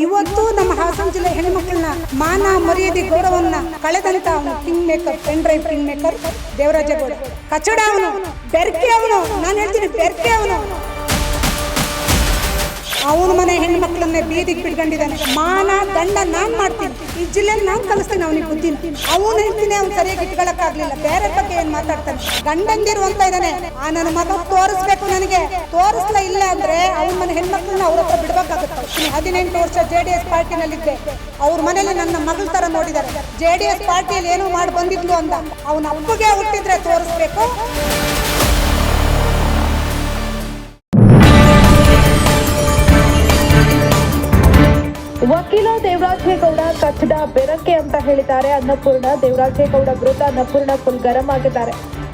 ಇವತ್ತು ನಮ್ಮ ಹಾಸನ ಜಿಲ್ಲೆ ಹೆಣ್ಣುಮಕ್ಕಳನ್ನ ಮಾನ ಮರ್ಯಾದೆ ಗೌರವವನ್ನ ಕಳೆದಂತ ಅವನು king maker pen drive king maker Devarajegowda ಕಚಡ ಅವನು, ಬೆರ್ಕೆ ಅವನು, ನಾನು ಹೇಳ್ತೀನಿ ಬೆರ್ಕೆ ಅವನು. ಅವನ ಮನೆ ಹೆಣ್ಮಕ್ಳನ್ನೇ ಬೀದಿಗೆ ಬಿಡ್ಕೊಂಡಿದ್ದಾನೆ. ಮಾನ ದಂಡ ನಾನು ಮಾಡ್ತೀನಿ. ಈ ಜಿಲ್ಲೆಯಲ್ಲಿ ನಾನು ಕಲಿಸ್ತೇನೆ ಅವನಿಗೆ ಬುದ್ಧಿನ. ಅವನು ಹೇಳ್ತೀನಿ ಅವ್ನು ಸರಿಯಾಗಿ ಇಟ್ಕೊಳಕ್ಕಾಗ್ಲಿಲ್ಲ. ಬೇರೆ ಬಗ್ಗೆ ಏನು ಮಾತಾಡ್ತಾನೆ? ಗಂಡಂದಿರು ಅಂತ ಇದ್ದಾನೆ. ಆ ನನ್ನ ಮಗ ತೋರಿಸ್ಬೇಕು ನನಗೆ. ತೋರಿಸ್ತಾ ಇಲ್ಲ ಅಂದ್ರೆ ಅವನ ಮನೆ ಹೆಣ್ಮಕ್ಳನ್ನ ಅವ್ರ ಹತ್ರ ಬಿಡ್ಬೇಕಾಗುತ್ತೆ. ಹದಿನೆಂಟು ವರ್ಷ ಜೆ ಡಿ ಎಸ್ ಪಾರ್ಟಿನಲ್ಲಿದ್ದೆ. ಅವ್ರ ಮನೇಲಿ ನನ್ನ ಮಗಳ ತರ ನೋಡಿದ್ದಾರೆ. ಜೆ ಡಿ ಎಸ್ ಪಾರ್ಟಿಯಲ್ಲಿ ಏನೋ ಮಾಡಿ ಬಂದಿದ್ಲು ಅಂತ ಅವನ ಅಪ್ಪಗೆ ಹುಟ್ಟಿದ್ರೆ ತೋರಿಸ್ಬೇಕು. ವಕೀಲ ದೇವರಾಜೇಗೌಡ ಕಟ್ಟಡ ಬೆರಕೆ ಅಂತ ಹೇಳಿದ್ದಾರೆ. ಅನ್ನಪೂರ್ಣ ದೇವರಾಜೇಗೌಡ ವಿರುದ್ಧ ಅನ್ನಪೂರ್ಣ ಫುಲ್ ಗರಂ ಆಗಿದ್ದಾರೆ.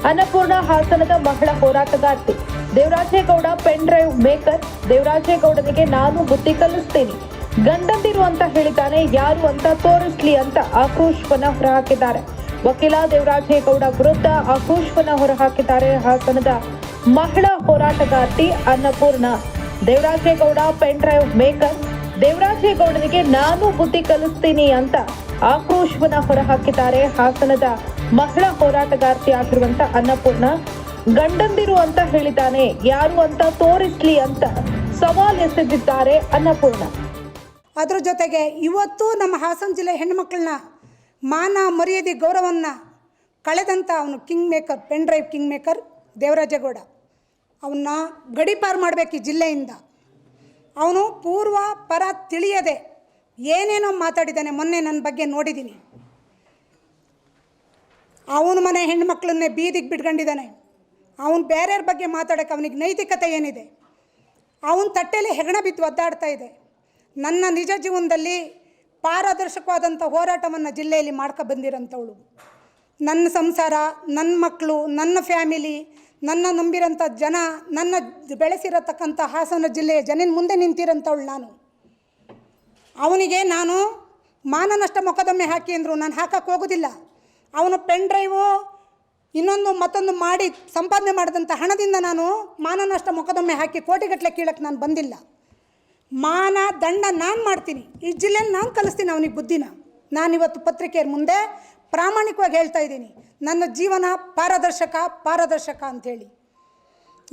ಅನ್ನಪೂರ್ಣ ಹಾಸನದ ಮಹಿಳಾ ಹೋರಾಟಗಾರ್ತಿ. Devarajegowda pen drive maker. ದೇವರಾಜೇಗೌಡನಿಗೆ ನಾನು ಬುದ್ಧಿ ಕಲಿಸ್ತೀನಿ. ಗಂಡಂದಿರು ಅಂತ ಹೇಳಿದ್ದಾನೆ, ಯಾರು ಅಂತ ತೋರಿಸ್ಲಿ ಅಂತ ಆಕ್ರೋಶವನ್ನ ಹೊರಹಾಕಿದ್ದಾರೆ. ವಕೀಲ ದೇವರಾಜೇಗೌಡ ವಿರುದ್ಧ ಆಕ್ರೋಶವನ್ನ ಹೊರಹಾಕಿದ್ದಾರೆ. ಹಾಸನದ ಮಹಿಳಾ ಹೋರಾಟಗಾರ್ತಿ Annapurna. Devarajegowda pen drive maker. ದೇವರಾಜೇಗೌಡನಿಗೆ ನಾನು ಬುದ್ಧಿ ಕಲಿಸ್ತೀನಿ ಅಂತ ಆಕ್ರೋಶವನ್ನ ಹೊರಹಾಕಿದ್ದಾರೆ ಹಾಸನದ ಮಹಿಳಾ ಹೋರಾಟಗಾರ್ತಿ ಆಗಿರುವಂತ ಅನ್ನಪೂರ್ಣ. ಗಂಡಂದಿರು ಅಂತ ಹೇಳಿದ್ದಾನೆ, ಯಾರು ಅಂತ ತೋರಿಸ್ಲಿ ಅಂತ ಸವಾಲ್ ಎಸೆದಿದ್ದಾರೆ ಅನ್ನಪೂರ್ಣ. ಅದ್ರ ಜೊತೆಗೆ ಇವತ್ತು ನಮ್ಮ ಹಾಸನ ಜಿಲ್ಲೆ ಹೆಣ್ಮಕ್ಳನ್ನ ಮಾನ ಮರ್ಯಾದೆ ಗೌರವನ್ನ ಕಳೆದಂಥ ಅವನು king maker pen drive king maker Devarajegowda ಅವನ್ನ ಗಡಿಪಾರು ಮಾಡಬೇಕು ಈ ಜಿಲ್ಲೆಯಿಂದ. ಅವನು ಪೂರ್ವ ಪರ ತಿಳಿಯದೆ ಏನೇನೋ ಮಾತಾಡಿದ್ದಾನೆ ಮೊನ್ನೆ ನನ್ನ ಬಗ್ಗೆ ನೋಡಿದ್ದೀನಿ. ಅವನ ಮನೆ ಹೆಣ್ಮಕ್ಳನ್ನೇ ಬೀದಿಗೆ ಬಿಟ್ಕೊಂಡಿದ್ದಾನೆ. ಅವನು ಬೇರೆಯವ್ರ ಬಗ್ಗೆ ಮಾತಾಡೋಕೆ ಅವನಿಗೆ ನೈತಿಕತೆ ಏನಿದೆ? ಅವನ ತಟ್ಟೆಯಲ್ಲಿ ಹೆಗಣ ಬಿದ್ದು ಒದ್ದಾಡ್ತಾ ಇದೆ. ನನ್ನ ನಿಜ ಜೀವನದಲ್ಲಿ ಪಾರದರ್ಶಕವಾದಂಥ ಹೋರಾಟವನ್ನು ಜಿಲ್ಲೆಯಲ್ಲಿ ಮಾಡ್ಕೊ ಬಂದಿರೋಂಥವಳು. ನನ್ನ ಸಂಸಾರ, ನನ್ನ ಮಕ್ಕಳು ನನ್ನ ಫ್ಯಾಮಿಲಿ ನನ್ನ ನಂಬಿರೋಂಥ ಜನ, ನನ್ನ ಬೆಳೆಸಿರತಕ್ಕಂಥ ಹಾಸನ ಜಿಲ್ಲೆಯ ಜನನ ಮುಂದೆ ನಿಂತಿರೋಂಥವಳು ನಾನು. ಅವನಿಗೆ ನಾನು ಮಾನನಷ್ಟ ಮೊಕದ್ದಮೆ ಹಾಕಿ ಅಂದರು ನಾನು ಹಾಕಕ್ಕೆ ಹೋಗೋದಿಲ್ಲ. ಅವನು ಪೆನ್ ಡ್ರೈವು ಇನ್ನೊಂದು ಮತ್ತೊಂದು ಮಾಡಿ ಸಂಪಾದನೆ ಮಾಡಿದಂಥ ಹಣದಿಂದ ನಾನು ಮಾನನಷ್ಟ ಮೊಕದ್ದಮೆ ಹಾಕಿ ಕೋಟಿಗಟ್ಟಲೆ ಕೀಳಕ್ಕೆ ನಾನು ಬಂದಿಲ್ಲ. ಮಾನ ದಂಡ ನಾನು ಮಾಡ್ತೀನಿ. ಈ ಜಿಲ್ಲೆಯಲ್ಲಿ ನಾನು ಕಲಿಸ್ತೀನಿ ಅವನಿಗೆ ಬುದ್ಧಿನ. ನಾನಿವತ್ತು ಪತ್ರಿಕೆಯ ಮುಂದೆ ಪ್ರಾಮಾಣಿಕವಾಗಿ ಹೇಳ್ತಾ ಇದ್ದೀನಿ. ನನ್ನ ಜೀವನ ಪಾರದರ್ಶಕ ಪಾರದರ್ಶಕ ಅಂಥೇಳಿ.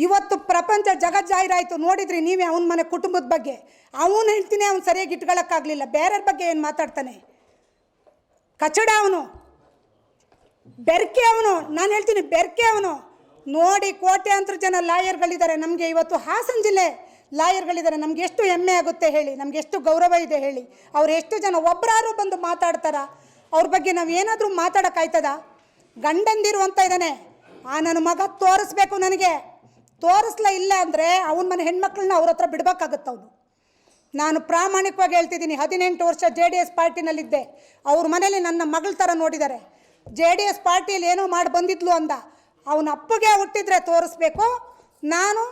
ಇವತ್ತು ಪ್ರಪಂಚ ಜಗಜ್ಜಾಹಿರಾಯಿತು ನೋಡಿದ್ರಿ ನೀವೇ ಅವನ ಮನೆ ಕುಟುಂಬದ ಬಗ್ಗೆ. ಅವನು ಹೇಳ್ತೀನಿ, ಅವ್ನು ಸರಿಯಾಗಿ ಇಟ್ಕೊಳ್ಳೋಕ್ಕಾಗಲಿಲ್ಲ ಬೇರೆಯವ್ರ ಬಗ್ಗೆ ಏನು ಮಾತಾಡ್ತಾನೆ? ಕಚಡ ಅವನು. ಬೆರ್ಕೆ ಅವನು. ನಾನು ಹೇಳ್ತೀನಿ, ಬೆರ್ಕೆ ಅವನು. ನೋಡಿ, ಕೋಟ್ಯಾಂತರ ಜನ ಲಾಯರ್ಗಳಿದ್ದಾರೆ. ನಮಗೆ ಇವತ್ತು ಹಾಸನ ಜಿಲ್ಲೆ ಲಾಯರ್ಗಳಿದ್ದಾರೆ. ನಮ್ಗೆ ಎಷ್ಟು ಹೆಮ್ಮೆ ಆಗುತ್ತೆ ಹೇಳಿ. ನಮ್ಗೆ ಎಷ್ಟು ಗೌರವ ಇದೆ ಹೇಳಿ. ಅವ್ರು ಎಷ್ಟು ಜನ ಒಬ್ಬರಾರು ಬಂದು ಮಾತಾಡ್ತಾರ? ಅವ್ರ ಬಗ್ಗೆ ನಾವು ಏನಾದರೂ ಮಾತಾಡೋಕ್ಕಾಯ್ತದ ಗಂಡಂದಿರು ಅಂತ ಇದ್ದಾನೆ ಆ ನನ್ನ ಮಗ ತೋರಿಸ್ಬೇಕು ನನಗೆ. ತೋರಿಸ್ಲ ಇಲ್ಲ ಅಂದರೆ ಅವನ ಮನೆ ಹೆಣ್ಮಕ್ಳನ್ನ ಅವ್ರ ಹತ್ರ ಬಿಡ್ಬೇಕಾಗತ್ತೆ ಅವನು. ನಾನು ಪ್ರಾಮಾಣಿಕವಾಗಿ ಹೇಳ್ತಿದ್ದೀನಿ, ಹದಿನೆಂಟು ವರ್ಷ ಜೆ ಡಿ ಎಸ್ ಪಾರ್ಟಿನಲ್ಲಿದ್ದೆ. ಅವ್ರ ಮನೇಲಿ ನನ್ನ ಮಗಳ ಥರ ನೋಡಿದ್ದಾರೆ ಜೆ ಡಿ ಎಸ್ ಪಾರ್ಟಿಯಲ್ಲಿ ಏನೋ ಮಾಡಿ ಬಂದಿದ್ಲು ಅಂದ. ಅವನ ಅಪ್ಪಗೆ ಹುಟ್ಟಿದ್ರೆ ತೋರಿಸ್ಬೇಕು. ನಾನು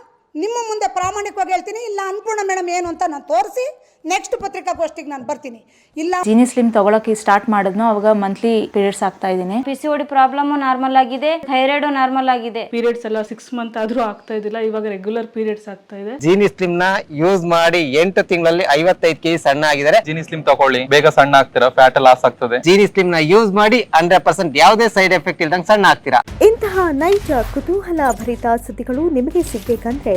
ನಿಮ್ಮ ಮುಂದೆ ಪ್ರಾಮಾಣಿಕವಾಗಿ ಹೇಳ್ತೀನಿ, ಇಲ್ಲ ಅನ್ನಪೂರ್ಣ ಮೇಡಮ್ ಏನು ಅಂತ ನಾನು ತೋರಿಸಿ ನೆಕ್ಸ್ಟ್ ಪತ್ರಿಕಾಗೋಷ್ಠಿಗೆ ನಾನು ಬರ್ತೀನಿ. ಇಲ್ಲ ಜೀನಿ ಸ್ಲಿಮ್ ತಗೊಳಕ್ಕೆ ಸ್ಟಾರ್ಟ್ ಮಾಡಿದ್ನೋ ಅವಾಗ ಮಂತ್ಲಿ ಪೀರಿಯಡ್ಸ್ ಆಗ್ತಾ ಇದ್ದೀನಿ P C O D problem normal ಆಗಿದೆ ಥೈರಾಯ್ಡ್ ನಾರ್ಮಲ್ ಆಗಿದೆ. ಪೀರಿಯಡ್ಸ್ ಎಲ್ಲ ಸಿಕ್ಸ್ ಮಂತ್ ಆದ್ರೂ ಆಗ್ತಾ ಇದಿಲ್ಲ ಇವಾಗ ರೆಗ್ಯುಲರ್ ಪೀರಿಯಡ್ಸ್ ಆಗ್ತಾ ಇದೆ. ಜೀನಿ ಸ್ಲಿಮ್ನ ಯೂಸ್ ಮಾಡಿ ಎಂಟು ತಿಂಗಳಲ್ಲಿ ಐವತ್ತೈದು ಕೆಜಿ ಸಣ್ಣ ಆಗಿದ್ದಾರೆ. ಜೀನಿ ಸ್ಲಿಮ್ ತಗೊಳ್ಳಿ ಬೇಗ ಸಣ್ಣ ಆಗ್ತೀರಾ ಫ್ಯಾಟ್ ಲಾಸ್ ಆಗ್ತದೆ. ಜೀನಿ ಸ್ಲಿಮ್ನ ಯೂಸ್ ಮಾಡಿ ಹಂಡ್ರೆಡ್ ಪರ್ಸೆಂಟ್ ಯಾವುದೇ ಸೈಡ್ ಎಫೆಕ್ಟ್ ಇಲ್ದಂಗೆ ಸಣ್ಣ ಆಗ್ತೀರಾ. ಇಂತಹ ನೈಜ ಕುತೂಹಲ ಭರಿತ ಸುದ್ದಿಗಳು ನಿಮಗೆ ಸಿಗಬೇಕಂದ್ರೆ